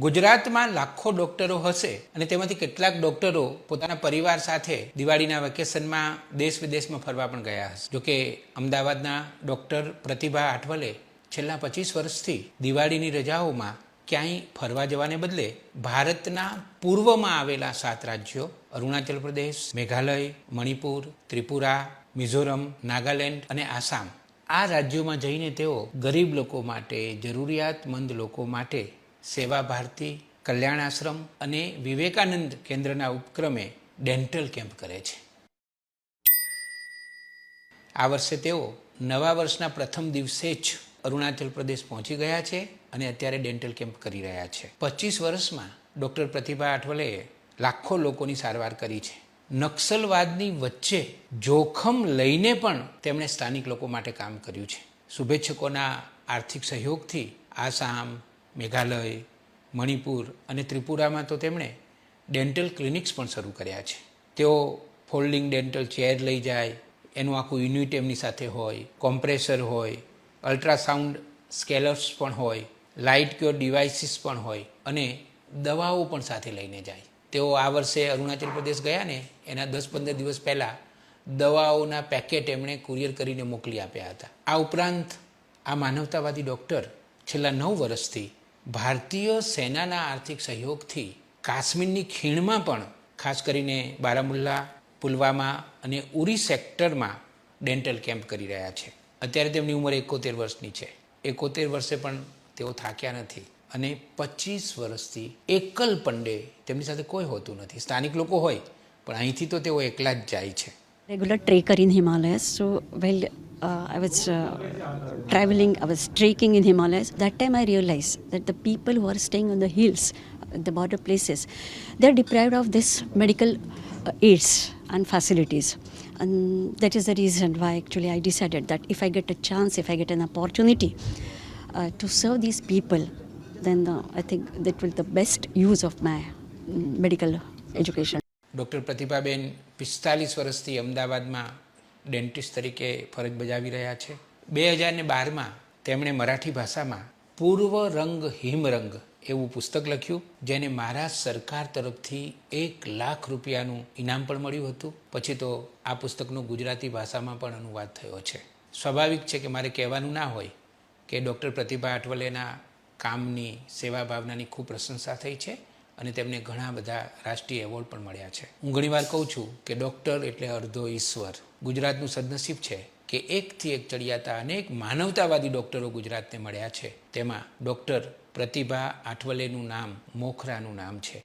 ગુજરાતમાં લાખો ડોક્ટરો હશે અને તેમાંથી કેટલાક ડોક્ટરો પોતાના પરિવાર સાથે દિવાળીના વેકેશનમાં દેશ વિદેશમાં ફરવા પણ ગયા હશે. જોકે અમદાવાદના ડોક્ટર પ્રતિભા આઠવલે છેલ્લા પચીસ વર્ષથી દિવાળીની રજાઓમાં ક્યાંય ફરવા જવાને બદલે ભારતના પૂર્વમાં આવેલા સાત રાજ્યો, અરુણાચલ પ્રદેશ, મેઘાલય, મણિપુર, ત્રિપુરા, મિઝોરમ, નાગાલેન્ડ અને આસામ. આ રાજ્યોમાં જઈને તેઓ ગરીબ લોકો માટે, જરૂરિયાતમંદ લોકો માટે સેવા ભારતી, કલ્યાણ આશ્રમ અને વિવેકાનંદ કેન્દ્રના ઉપક્રમે ડેન્ટલ કેમ્પ કરે છે. આ વર્ષે તેઓ નવા વર્ષના પ્રથમ દિવસે જ અરુણાચલ પ્રદેશ પહોંચી ગયા છે અને અત્યારે ડેન્ટલ કેમ્પ કરી રહ્યા છે. પચીસ વર્ષમાં ડૉક્ટર પ્રતિભા આઠવલેએ લાખો લોકોની સારવાર કરી છે. નક્સલવાદની વચ્ચે જોખમ લઈને પણ તેમણે સ્થાનિક લોકો માટે કામ કર્યું છે. શુભેચ્છકોના આર્થિક સહયોગથી આસામ મેઘાલય, મણિપુર અને ત્રિપુરામાં તો તેમણે ડેન્ટલ ક્લિનિક્સ પણ શરૂ કર્યા છે. તેઓ ફોલ્ડિંગ ડેન્ટલ ચેર લઈ જાય, એનું આખું યુનિટ એમની સાથે હોય કોમ્પ્રેસર હોય અલ્ટ્રાસાઉન્ડ સ્કેલર્સ પણ હોય લાઇટ ક્યોર ડિવાઇસીસ પણ હોય અને દવાઓ પણ સાથે લઈને જાય. તેઓ આ વર્ષે અરુણાચલ પ્રદેશ ગયા ને, એના દસ પંદર દિવસ પહેલાં દવાઓના પેકેટ એમણે કુરિયર કરીને મોકલી આપ્યા હતા. આ ઉપરાંત આ માનવતાવાદી ડૉક્ટર છેલ્લા નવ વર્ષથી ભારતીય સેનાના આર્થિક સહયોગથી કાશ્મીરની ખીણમાં પણ, ખાસ કરીને બારામુલ્લા, પુલવામા અને ઉરી સેક્ટરમાં ડેન્ટલ કેમ્પ કરી રહ્યા છે. અત્યારે તેમની ઉંમર એકોતેર વર્ષની છે. એકોતેર વર્ષે પણ તેઓ થાક્યા નથી અને પચીસ વર્ષથી એકલ પંડે તેમની સાથે કોઈ હોતું નથી. સ્થાનિક લોકો હોય, પણ અહીંથી તો તેઓ એકલા જ જાય છે. રેગ્યુલર ટ્રે કરીને Himalayas. So while uh, I was uh, traveling, I was trekking in Himalayas. That time I realized that the people who are staying on the hills, uh, the border places, they're deprived of this medical uh, aids and facilities. And that is the reason why actually I decided that if I get a chance, if I get an opportunity uh, to serve these people, then uh, I think that will the best use of my mm, medical education. Doctor Pratibhaben પિસ્તાલીસ વર્ષથી અમદાવાદમાં dentist તરીકે ફરજ બજાવી રહ્યા છે. બે હજારને બારમાં તેમણે મરાઠી ભાષામાં પૂર્વ રંગ હિમરંગ એવું પુસ્તક લખ્યું, જેને મહારાષ્ટ્ર સરકાર તરફથી એક લાખ રૂપિયાનું ઇનામ પણ મળ્યું હતું. પછી તો આ પુસ્તકનો ગુજરાતી ભાષામાં પણ અનુવાદ થયો છે. સ્વાભાવિક છે કે મારે કહેવાનું ના હોય કે ડૉક્ટર પ્રતિભા અઠવલેના કામની સેવા ભાવનાની ખૂબ પ્રશંસા થઈ છે અને તેમને ઘણા બધા રાષ્ટ્રીય એવોર્ડ પણ મળ્યા છે. હું ઘણીવાર કહું છું કે ડૉક્ટર એટલે અર્ધો ઈશ્વર. ગુજરાતનું સદનસીબ છે કે એકથી એક ચડિયાતા અનેક માનવતાવાદી ડૉક્ટરો ગુજરાતને મળ્યા છે. તેમાં ડૉક્ટર પ્રતિભા આઠવલેનું નામ, મોખરાનું નામ છે.